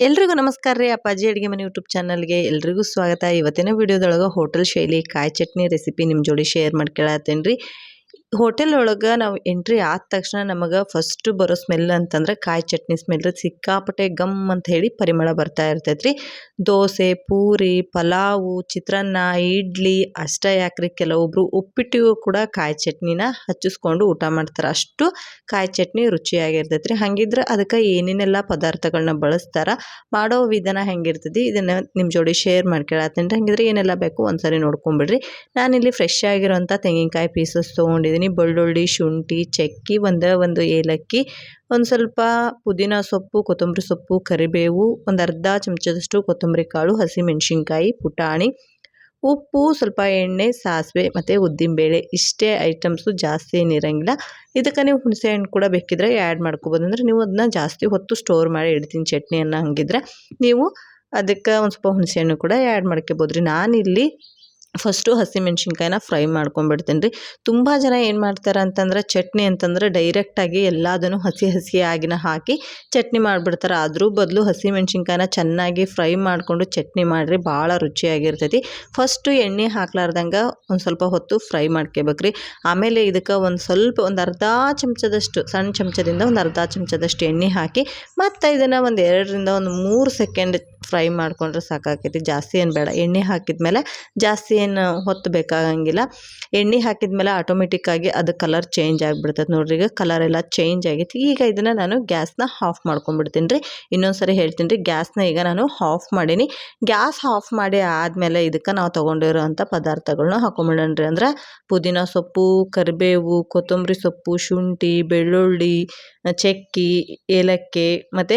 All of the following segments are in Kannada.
ಎಲ್ರಿಗೂ ನಮಸ್ಕಾರ ರೀ ಅಪ್ಪಾಜಿ ಅಡುಗೆ ಮನೆ ಯೂಟ್ಯೂಬ್ ಚಾನಲ್ಗೆ. ಎಲ್ರಿಗೂ ಸ್ವಾಗತ. ಇವತ್ತಿನ ವಿಡಿಯೋದೊಳಗೆ ಹೋಟೆಲ್ ಶೈಲಿ, ಕಾಯಿ ಚಟ್ನಿ, ರೆಸಿಪಿ ನಿಮ್ಮ ಜೋಡಿ ಶೇರ್ ಮಾಡ್ಕೊಳತ್ತೇನೆ ರೀ ಹೋಟೆಲ್ ಒಳಗೆ ನಾವು ಎಂಟ್ರಿ ಆದ ತಕ್ಷಣ ನಮಗೆ ಫಸ್ಟ್ ಬರೋ ಸ್ಮೆಲ್ ಅಂತಂದ್ರೆ ಕಾಯಿ ಚಟ್ನಿ ಸ್ಮೆಲ್ ಸಿಕ್ಕಾಪಟ್ಟೆ ಗಮ್ ಅಂತ ಹೇಳಿ ಪರಿಮಳ ಬರ್ತಾ ಇರ್ತೈತ್ರಿ. ದೋಸೆ, ಪೂರಿ, ಪಲಾವು, ಚಿತ್ರಾನ್ನ, ಇಡ್ಲಿ ಅಷ್ಟೇ ಯಾಕ್ರಿ? ಕೆಲವೊಬ್ರು ಉಪ್ಪಿಟ್ಟಿಗೂ ಕೂಡ ಕಾಯಿ ಚಟ್ನಿನ ಹಚ್ಚಿಸ್ಕೊಂಡು ಊಟ ಮಾಡ್ತಾರೆ. ಅಷ್ಟು ಕಾಯಿ ಚಟ್ನಿ ರುಚಿಯಾಗಿರ್ತೈತೆ ರೀ ಹಾಗಿದ್ರೆ ಅದಕ್ಕೆ ಏನೇನೆಲ್ಲ ಪದಾರ್ಥಗಳನ್ನ ಬಳಸ್ತಾರ? ಮಾಡೋ ವಿಧಾನ ಹೆಂಗಿರ್ತೈತಿ? ಇದನ್ನು ನಿಮ್ಮ ಜೋಡಿ ಶೇರ್ ಮಾಡ್ಕೊಳತ್ತೀನಿ ಹಂಗಿದ್ರೆ ಏನೆಲ್ಲ ಬೇಕು ಒಂದ್ಸರಿ ನೋಡ್ಕೊಂಬಿಡ್ರಿ. ನಾನಿಲ್ಲಿ ಫ್ರೆಶ್ ಆಗಿರೋಂಥ ತೆಂಗಿನಕಾಯಿ ಪೀಸಸ್ ತೊಗೊಂಡಿದ್ದೀನಿ ಬೆಳ್ಳುಳ್ಳಿ, ಶುಂಠಿ, ಚಕ್ಕೆ, ಒಂದು ಒಂದು ಏಲಕ್ಕಿ, ಒಂದು ಸ್ವಲ್ಪ ಪುದೀನ ಸೊಪ್ಪು, ಕೊತ್ತಂಬರಿ ಸೊಪ್ಪು, ಕರಿಬೇವು, ಒಂದು ಅರ್ಧ ಚಮಚದಷ್ಟು ಕೊತ್ತಂಬರಿ ಕಾಳು, ಹಸಿಮೆಣ್ಸಿನ್ಕಾಯಿ, ಪುಟಾಣಿ, ಉಪ್ಪು, ಸ್ವಲ್ಪ ಎಣ್ಣೆ, ಸಾಸಿವೆ ಮತ್ತು ಉದ್ದಿನಬೇಳೆ. ಇಷ್ಟೇ ಐಟಮ್ಸು ಜಾಸ್ತಿ ಏನಿರಂಗಿಲ್ಲ ಇದಕ್ಕೆ ನೀವು ಹುಣಸೆ ಹಣ್ಣು ಕೂಡ ಬೇಕಿದ್ರೆ ಆ್ಯಡ್ ಮಾಡ್ಕೋಬೋದು. ಅಂದರೆ ನೀವು ಅದನ್ನ ಜಾಸ್ತಿ ಹೊತ್ತು ಸ್ಟೋರ್ ಮಾಡಿ ಇಡ್ತೀನಿ ಚಟ್ನಿಯನ್ನು ಹಂಗಿದ್ರೆ. ನೀವು ಅದಕ್ಕೆ ಒಂದು ಸ್ವಲ್ಪ ಹುಣಸೆ ಹಣ್ಣು ಕೂಡ ಆ್ಯಡ್ ಮಾಡ್ಕೋಬೋದು ರೀ ನಾನಿಲ್ಲಿ ಫಸ್ಟು ಹಸಿಮೆಣ್ಸಿನ್ಕಾಯಿನ ಫ್ರೈ ಮಾಡ್ಕೊಂಬಿಡ್ತೀನಿ ರೀ ತುಂಬ ಜನ ಏನು ಮಾಡ್ತಾರೆ ಅಂತಂದ್ರೆ ಚಟ್ನಿ ಅಂತಂದ್ರೆ ಡೈರೆಕ್ಟಾಗಿ ಎಲ್ಲದನ್ನು ಹಸಿ ಹಸಿಯಾಗಿನ ಹಾಕಿ ಚಟ್ನಿ ಮಾಡಿಬಿಡ್ತಾರೆ. ಅದ್ರ ಬದಲು ಹಸಿಮೆಣ್ಸಿನ್ಕಾಯಿನ ಚೆನ್ನಾಗಿ ಫ್ರೈ ಮಾಡಿಕೊಂಡು ಚಟ್ನಿ ಮಾಡಿರಿ ಭಾಳ ರುಚಿಯಾಗಿರ್ತೈತಿ. ಫಸ್ಟು ಎಣ್ಣೆ ಹಾಕ್ಲಾರ್ದಂಗೆ ಒಂದು ಸ್ವಲ್ಪ ಹೊತ್ತು ಫ್ರೈ ಮಾಡ್ಕೋಬೇಕ್ರಿ. ಆಮೇಲೆ ಇದಕ್ಕೆ ಒಂದು ಸ್ವಲ್ಪ ಒಂದು ಅರ್ಧ ಚಮಚದಷ್ಟು, ಸಣ್ಣ ಚಮಚದಿಂದ ಒಂದು ಅರ್ಧ ಚಮಚದಷ್ಟು ಎಣ್ಣೆ ಹಾಕಿ ಮತ್ತು ಇದನ್ನು ಒಂದು ಎರಡರಿಂದ ಒಂದು ಮೂರು ಸೆಕೆಂಡ್ ಫ್ರೈ ಮಾಡಿಕೊಂಡ್ರೆ ಸಾಕಾಕೈತಿ ಜಾಸ್ತಿ ಏನು ಬೇಡ. ಎಣ್ಣೆ ಹಾಕಿದ ಮೇಲೆ ಜಾಸ್ತಿ ಏನು ಹೊತ್ತು ಬೇಕಾಗಂಗಿಲ್ಲ. ಎಣ್ಣೆ ಹಾಕಿದ ಮೇಲೆ ಆಟೋಮೆಟಿಕ್ಕಾಗಿ ಅದು ಕಲರ್ ಚೇಂಜ್ ಆಗಿಬಿಡ್ತೈತೆ. ನೋಡ್ರಿ ಈಗ ಕಲರ್ ಎಲ್ಲ ಚೇಂಜ್ ಆಗೈತಿ. ಈಗ ಇದನ್ನು ನಾನು ಗ್ಯಾಸ್ನ ಆಫ್ ಮಾಡ್ಕೊಂಡ್ಬಿಡ್ತೀನಿ ರೀ. ಇನ್ನೊಂದು ಸರಿ ಹೇಳ್ತೀನಿ ರೀ. ಗ್ಯಾಸ್ನ ಈಗ ನಾನು ಆಫ್ ಮಾಡೀನಿ. ಗ್ಯಾಸ್ ಆಫ್ ಮಾಡಿ ಆದಮೇಲೆ ಇದಕ್ಕೆ ನಾವು ತೊಗೊಂಡಿರೋಂಥ ಪದಾರ್ಥಗಳನ್ನ ಹಾಕೊಂಬಿಡೋಣ ರೀ. ಅಂದ್ರೆ ಪುದೀನ ಸೊಪ್ಪು, ಕರಿಬೇವು, ಕೊತ್ತಂಬರಿ ಸೊಪ್ಪು, ಶುಂಠಿ, ಬೆಳ್ಳುಳ್ಳಿ ಚಕ್ಕೆ, ಏಲಕ್ಕಿ ಮತ್ತು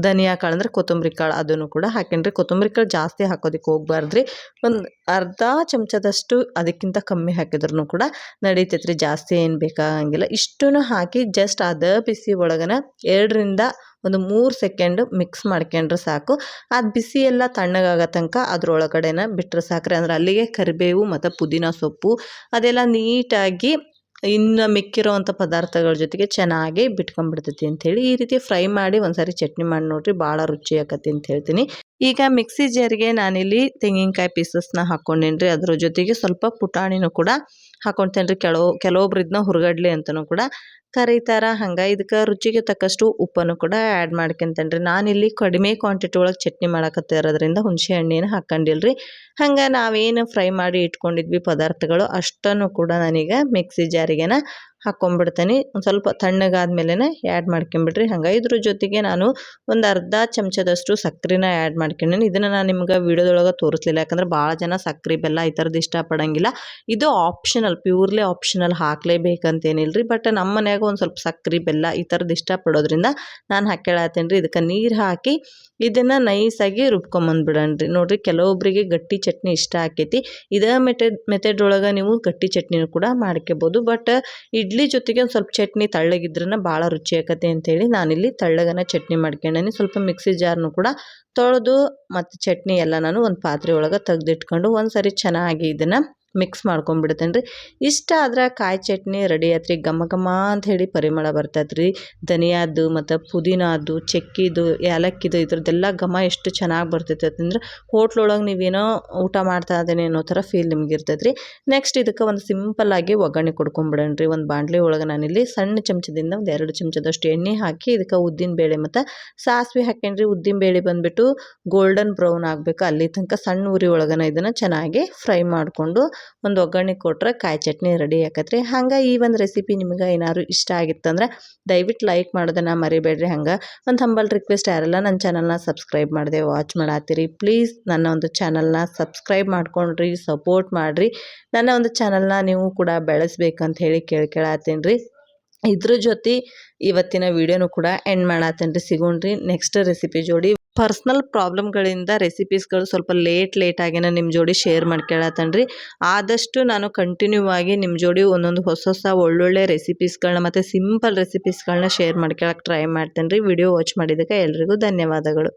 ಧನಿಯಾ ಕಾಳು ಅಂದರೆ ಕೊತ್ತಂಬರಿ ಕಾಳು ಅದನ್ನು ಕೂಡ ಹಾಕೇನಿ ಕೊತ್ತಂಬರಿ ಕಾಳು ಜಾಸ್ತಿ ಹಾಕೋದಕ್ಕೆ ಹೋಗ್ಬಾರ್ದು ರೀ ಒಂದು ಅರ್ಧ ಚಮಚದಷ್ಟು ಅದಕ್ಕಿಂತ ಕಮ್ಮಿ ಹಾಕಿದ್ರೂ ಕೂಡ ನಡೀತೈತೆ ರೀ ಜಾಸ್ತಿ ಏನು ಬೇಕಾಗಂಗಿಲ್ಲ ಇಷ್ಟನ್ನು ಹಾಕಿ ಜಸ್ಟ್ ಅದ ಬಿಸಿ ಒಳಗನ ಎರಡರಿಂದ ಒಂದು ಮೂರು ಸೆಕೆಂಡು ಮಿಕ್ಸ್ ಮಾಡ್ಕೊಂಡ್ರೆ ಸಾಕು. ಅದು ಬಿಸಿ ಎಲ್ಲ ತಣ್ಣಗಾಗೋ ತನಕ ಅದ್ರೊಳಗಡೆನ ಬಿಟ್ಟರೆ ಸಾಕ್ರಿ. ಅಂದ್ರೆ ಅಲ್ಲಿಗೆ ಕರಿಬೇವು ಮತ್ತು ಪುದೀನ ಸೊಪ್ಪು ಅದೆಲ್ಲ ನೀಟಾಗಿ ಇನ್ನು ಮಿಕ್ಕಿರೋವಂಥ ಪದಾರ್ಥಗಳ ಜೊತೆಗೆ ಚೆನ್ನಾಗಿ ಬಿಟ್ಕೊಂಡ್ಬಿಡ್ತೈತಿ ಅಂಥೇಳಿ ಈ ರೀತಿ ಫ್ರೈ ಮಾಡಿ ಒಂದ್ಸರಿ ಚಟ್ನಿ ಮಾಡಿ ನೋಡಿರಿ ಭಾಳ ರುಚಿ ಆಕತಿ ಅಂತ ಹೇಳ್ತೀನಿ. ಈಗ ಮಿಕ್ಸಿ ಜಾರಿಗೆ ನಾನಿಲ್ಲಿ ತೆಂಗಿನಕಾಯಿ ಪೀಸಸ್ನ ಹಾಕ್ಕೊಂಡೇನಿ ರೀ ಅದ್ರ ಜೊತೆಗೆ ಸ್ವಲ್ಪ ಪುಟಾಣಿನೂ ಕೂಡ ಹಾಕ್ಕೊತೇನೆ ರೀ ಕೆಲವು ಕೆಲವೊಬ್ರು ಇದನ್ನ ಹುರ್ಗಡ್ಲೆ ಅಂತಲೂ ಕೂಡ ಕರೀತಾರ, ಹಂಗೆ ಇದಕ್ಕೆ ರುಚಿಗೆ ತಕ್ಕಷ್ಟು ಉಪ್ಪನ್ನು ಕೂಡ ಆ್ಯಡ್ ಮಾಡ್ಕೊಂತೇನೆ ರೀ ನಾನಿಲ್ಲಿ ಕಡಿಮೆ ಕ್ವಾಂಟಿಟಿ ಒಳಗೆ ಚಟ್ನಿ ಮಾಡಕತ್ತಿರೋದ್ರಿಂದ ಹುಣಸೆ ಹಣ್ಣೇನು ಹಾಕ್ಕೊಂಡಿಲ್ಲ ರೀ ಹಂಗೆ ನಾವೇನು ಫ್ರೈ ಮಾಡಿ ಇಟ್ಕೊಂಡಿದ್ವಿ ಪದಾರ್ಥಗಳು, ಅಷ್ಟನ್ನು ಕೂಡ ನಾನೀಗ ಮಿಕ್ಸಿ ಜಾರಿಗೆನ ಹಾಕ್ಕೊಂಬಿಡ್ತೀನಿ ಒಂದು ಸ್ವಲ್ಪ ತಣ್ಣಗಾದ್ಮೇಲೆ ಆ್ಯಡ್ ಮಾಡ್ಕೊಂಬಿಡ್ರಿ. ಹಂಗೆ ಇದ್ರ ಜೊತೆಗೆ ನಾನು ಒಂದು ಅರ್ಧ ಚಮಚದಷ್ಟು ಸಕ್ಕರೆನ ಆ್ಯಡ್ ಮಾಡ್ಕೊಂಡೇನೆ. ಇದನ್ನು ನಾನು ನಿಮ್ಗೆ ವಿಡಿಯೋದೊಳಗೆ ತೋರಿಸ್ಲಿಲ್ಲ. ಯಾಕಂದ್ರೆ ಭಾಳ ಜನ ಸಕ್ಕರೆ ಬೆಲ್ಲ ಈ ಥರದ್ದು ಇಷ್ಟಪಡೋಂಗಿಲ್ಲ. ಇದು ಆಪ್ಷನಲ್ ಪ್ಯೂರ್ಲಿ ಆಪ್ಷನಲ್ ಹಾಕಲೇಬೇಕಂತೇನಿಲ್ಲ ರೀ ಬಟ್ ನಮ್ಮ ಮನ್ಯಾಗ ಒಂದು ಸ್ವಲ್ಪ ಸಕ್ಕರೆ ಬೆಲ್ಲ ಈ ಥರದ್ದು ಇಷ್ಟಪಡೋದ್ರಿಂದ ನಾನು ಹಾಕ್ಯಾಳತ್ತೀನಿ ರೀ ಇದಕ್ಕೆ ನೀರು ಹಾಕಿ ಇದನ್ನು ನೈಸಾಗಿ ರುಬ್ಕೊಂಬಂದ್ಬಿಡೋಣ ರೀ ನೋಡಿರಿ ಕೆಲವೊಬ್ಬರಿಗೆ ಗಟ್ಟಿ ಚಟ್ನಿ ಇಷ್ಟ ಆಕೈತಿ. ಇದೇ ಮೆಥಡ್ ಮೆಥೆಡ್ ಒಳಗೆ ನೀವು ಗಟ್ಟಿ ಚಟ್ನಿನೂ ಕೂಡ ಮಾಡ್ಕೋಬೋದು. ಬಟ್ ಇಡ್ಲಿ ಜೊತೆಗೆ ಒಂದು ಸ್ವಲ್ಪ ಚಟ್ನಿ ತಳ್ಳಗಿದ್ರನ್ನ ಭಾಳ ರುಚಿ ಆಕತಿ ಅಂತೇಳಿ ನಾನಿಲ್ಲಿ ತಳ್ಳಗನ ಚಟ್ನಿ ಮಾಡ್ಕೊಂಡೇನಿ ಸ್ವಲ್ಪ ಮಿಕ್ಸಿ ಜಾರ್ನು ಕೂಡ ತೊಳೆದು ಮತ್ತು ಚಟ್ನಿ ಎಲ್ಲ ನಾನು ಒಂದು ಪಾತ್ರೆ ಒಳಗೆ ತೆಗೆದಿಟ್ಕೊಂಡು ಒಂದು ಸರಿ ಚೆನ್ನಾಗಿ ಇದನ್ನು ಮಿಕ್ಸ್ ಮಾಡ್ಕೊಂಬಿಡ್ತೇನೆ ರೀ ಇಷ್ಟ ಆದ್ರೆ ಕಾಯಿ ಚಟ್ನಿ ರೆಡಿ ಆಯ್ತ್ರಿ ಘಮ ಘಮ ಅಂತ ಹೇಳಿ ಪರಿಮಳ ಬರ್ತೈತೆ ರೀ ಧನಿಯಾದ್ದು ಮತ್ತು ಪುದೀನಾದ್ದು, ಚಕ್ಕಿದು, ಏಲಕ್ಕಿದು ಇದ್ರದ್ದೆಲ್ಲ ಘಮ ಎಷ್ಟು ಚೆನ್ನಾಗಿ ಬರ್ತೈತೆ ಅಂತಂದ್ರೆ ಹೋಟ್ಲೊಳಗೆ ನೀವೇನೋ ಊಟ ಮಾಡ್ತಾ ಇದ್ದೇನೆ ಅನ್ನೋ ಥರ ಫೀಲ್ ನಿಮ್ಗೆ ಇರ್ತೈತೆ ರೀ ನೆಕ್ಸ್ಟ್ ಇದಕ್ಕೆ ಒಂದು ಸಿಂಪಲ್ಲಾಗಿ ಒಗ್ಗರಣೆ ಕೊಡ್ಕೊಂಬಿಡೋಣ ರೀ ಒಂದು ಬಾಂಡ್ಲಿ ಒಳಗೆ ನಾನಿಲ್ಲಿ ಸಣ್ಣ ಚಮಚದಿಂದ ಒಂದು ಎರಡು ಚಮಚದಷ್ಟು ಎಣ್ಣೆ ಹಾಕಿ ಇದಕ್ಕೆ ಉದ್ದಿನ ಬೇಳೆ ಮತ್ತು ಸಾಸಿವೆ ಹಾಕೇನ್ರಿ ಉದ್ದಿನ ಬೇಳೆ ಬಂದುಬಿಟ್ಟು ಗೋಲ್ಡನ್ ಬ್ರೌನ್ ಆಗಬೇಕು. ಅಲ್ಲಿ ತನಕ ಸಣ್ಣ ಉರಿ ಒಳಗನ ಇದನ್ನು ಚೆನ್ನಾಗಿ ಫ್ರೈ ಮಾಡಿಕೊಂಡು ಒಂದು ಒಗ್ಗರಣೆ ಕೊಟ್ಟರೆ ಕಾಯಿ ಚಟ್ನಿ ರೆಡಿ ಆಕತ್ರಿ. ಹಂಗೆ ಈ ಒಂದು ರೆಸಿಪಿ ನಿಮ್ಗೆ ಏನಾದ್ರು ಇಷ್ಟ ಆಗಿತ್ತಂದ್ರೆ ದಯವಿಟ್ಟು ಲೈಕ್ ಮಾಡೋದನ್ನು ಮರಿಬೇಡ್ರಿ. ಹಂಗೆ ಒಂದು ಹಂಬಲ್ ರಿಕ್ವೆಸ್ಟ್ ಯಾರೆಲ್ಲ ನನ್ನ ಚಾನಲ್ನ ಸಬ್ಸ್ಕ್ರೈಬ್ ಮಾಡಿದೆ ವಾಚ್ ಮಾಡತ್ತೀರಿ ಪ್ಲೀಸ್ ನನ್ನ ಒಂದು ಚಾನಲ್ನ ಸಬ್ಸ್ಕ್ರೈಬ್ ಮಾಡ್ಕೊಂಡ್ರಿ ಸಪೋರ್ಟ್ ಮಾಡಿರಿ. ನನ್ನ ಒಂದು ಚಾನಲ್ನ ನೀವು ಕೂಡ ಬೆಳೆಸ್ಬೇಕಂತ ಹೇಳಿ ಕೇಳ್ಕೊಳತ್ತೀನಿ ರೀ ಇದ್ರ ಜೊತೆ ಇವತ್ತಿನ ವಿಡಿಯೋನು ಕೂಡ ಎಂಡ್ ಮಾಡತ್ತೇನೆ ರೀ ಸಿಗೋಣ್ರಿ. ನೆಕ್ಸ್ಟ್ ರೆಸಿಪಿ ಜೋಡಿ ಪರ್ಸ್ನಲ್ ಪ್ರಾಬ್ಲಮ್ಗಳಿಂದ ರೆಸಿಪೀಸ್ಗಳು ಸ್ವಲ್ಪ ಲೇಟ್ ಲೇಟ್ ಆಗಿನ ನಿಮ್ಮ ಜೋಡಿ ಶೇರ್ ಮಾಡ್ಕೊಳತ್ತೇನೆ ರೀ ಆದಷ್ಟು ನಾನು ಕಂಟಿನ್ಯೂ ಆಗಿ ನಿಮ್ಮ ಜೋಡಿ ಒಂದೊಂದು ಹೊಸ ಹೊಸ ಒಳ್ಳೊಳ್ಳೆ ರೆಸಿಪೀಸ್ಗಳನ್ನ ಮತ್ತು ಸಿಂಪಲ್ ರೆಸಿಪೀಸ್ಗಳನ್ನ ಶೇರ್ ಮಾಡ್ಕೊಳಕ್ಕೆ ಟ್ರೈ ಮಾಡ್ತೇನೆ ರೀ ವಿಡಿಯೋ ವಾಚ್ ಮಾಡಿದ್ದಕ್ಕೆ ಎಲ್ರಿಗೂ ಧನ್ಯವಾದಗಳು.